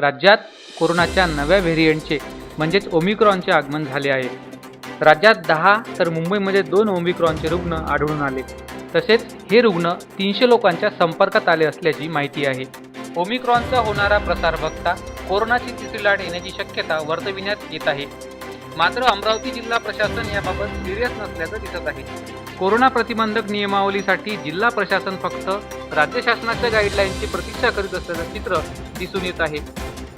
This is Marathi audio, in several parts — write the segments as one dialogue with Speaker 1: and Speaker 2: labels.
Speaker 1: राज्यात कोरोनाच्या नव्या व्हेरियंटचे म्हणजेच ओमिक्रॉनचे आगमन झाले आहे. राज्यात दहा तर मुंबईमध्ये दोन ओमिक्रॉनचे रुग्ण आढळून आले. तसेच हे रुग्ण तीनशे लोकांच्या संपर्कात आले असल्याची माहिती आहे. ओमिक्रॉनचा होणारा प्रसार बघता कोरोनाची तिसरी लाट येण्याची शक्यता वर्तविण्यात येत आहे. मात्र अमरावती जिल्हा प्रशासन याबाबत सिरियस नसल्याचं दिसत आहे. कोरोना प्रतिबंधक नियमावलीसाठी जिल्हा प्रशासन फक्त राज्य शासनाच्या गाईडलाईनची प्रतीक्षा करीत असल्याचं चित्र दिसून येत आहे.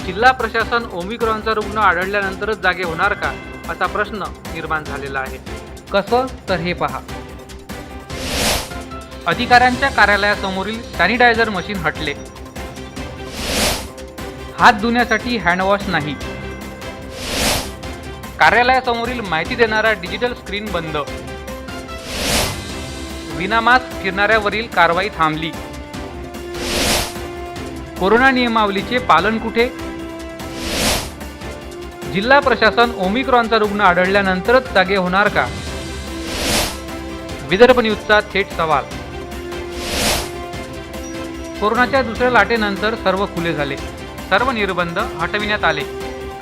Speaker 1: जिल्हा प्रशासन ओमिक्रॉनचा रुग्ण आढळल्यानंतरच जागे होणार का? असा प्रश्न निर्माण झालेला आहे. कसं? तर हे पहा. अधिकाऱ्यांच्या कार्यालयासमोरील सॅनिटायझर मशीन हटले. हात धुण्यासाठी हँडवॉश नाही. कार्यालयासमोरील माहिती देणारा डिजिटल स्क्रीन बंद. विनामास्क फिरणाऱ्यावरील कारवाई थांबली. कोरोना नियमावलीचे पालन कुठे? जिल्हा प्रशासन ओमिक्रॉनचा रुग्ण आढळल्यानंतरच जागे होणार का? विदर्भ न्यूजचा थेट सवाल. कोरोनाच्या दुसऱ्या लाटेनंतर सर्व खुले झाले. सर्व निर्बंध हटविण्यात आले.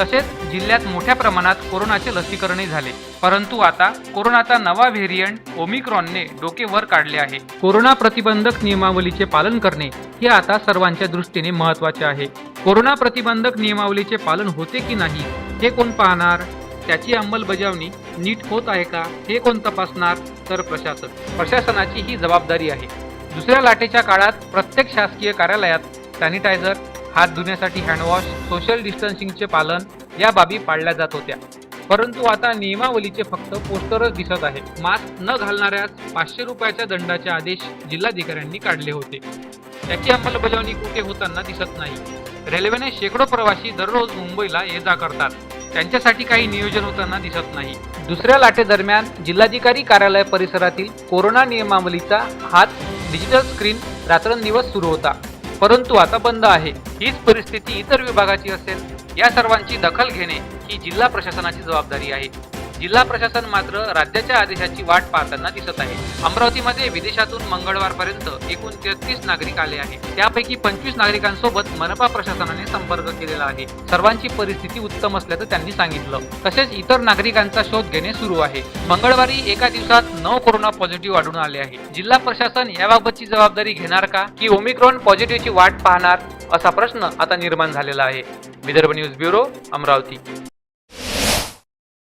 Speaker 1: तसेच जिल्ह्यात मोठ्या प्रमाणात कोरोनाचे लसीकरणही झाले. परंतु आता कोरोनाचा नवा व्हेरियंट ओमिक्रॉनने डोके वर काढले आहे. कोरोना प्रतिबंधक नियमावलीचे पालन करणे हे आता सर्वांच्या दृष्टीने महत्त्वाचे आहे. कोरोना प्रतिबंधक नियमावलीचे पालन होते की नाही हे कोण पाहणार? त्याची अंमलबजावणी नीट होत आहे का हे कोण तपासणार? तर प्रशासन. प्रशासनाची ही जबाबदारी आहे. दुसऱ्या लाटेच्या काळात प्रत्येक शासकीय कार्यालयात सॅनिटायझर हात धुण्यासाठी हँडवॉश सोशल डिस्टन्सिंगचे पालन या बाबी पाळल्या जात होत्या. परंतु आता नियमावलीचे फक्त पोस्टरच दिसत आहे मास्क न घालणाऱ्यास पाचशे रुपयाच्या दंडाचे आदेश जिल्हाधिकाऱ्यांनी काढले होते. त्याची अंमलबजावणी कुठे होताना दिसत नाही. रेल्वेने शेकडो प्रवासी दररोज मुंबईला ये जा करतात. त्यांच्यासाठी काही नियोजन होताना दिसत नाही. दुसऱ्या लाटेदरम्यान जिल्हाधिकारी कार्यालय परिसरातील कोरोना नियमावलीचा हात डिजिटल स्क्रीन रात्रंदिवस सुरू होता. परंतु आता बंद आहे. हीच परिस्थिती इतर विभागाची असेल. या सर्वांची दखल घेणे ही जिल्हा प्रशासनाची जबाबदारी आहे. जिल्हा प्रशासन मात्र राज्याच्या आदेशाची वाट पाहताना दिसत आहे. अमरावतीमध्ये विदेशातून मंगळवारपर्यंत एकूण तेहतीस नागरिक आले आहेत. त्यापैकी पंचवीस नागरिकांसोबत मनपा प्रशासनाने संपर्क केलेला आहे. सर्वांची परिस्थिती उत्तम असल्याचं त्यांनी सांगितलं. तसेच इतर नागरिकांचा शोध घेणे सुरू आहे. मंगळवारी एका दिवसात नऊ कोरोना पॉझिटिव्ह आढळून आले आहे. जिल्हा प्रशासन याबाबतची जबाबदारी घेणार का? की ओमिक्रॉन पॉझिटिव्हची वाट पाहणार? असा प्रश्न आता निर्माण झालेला आहे. Vidarbha news bureau Amravati.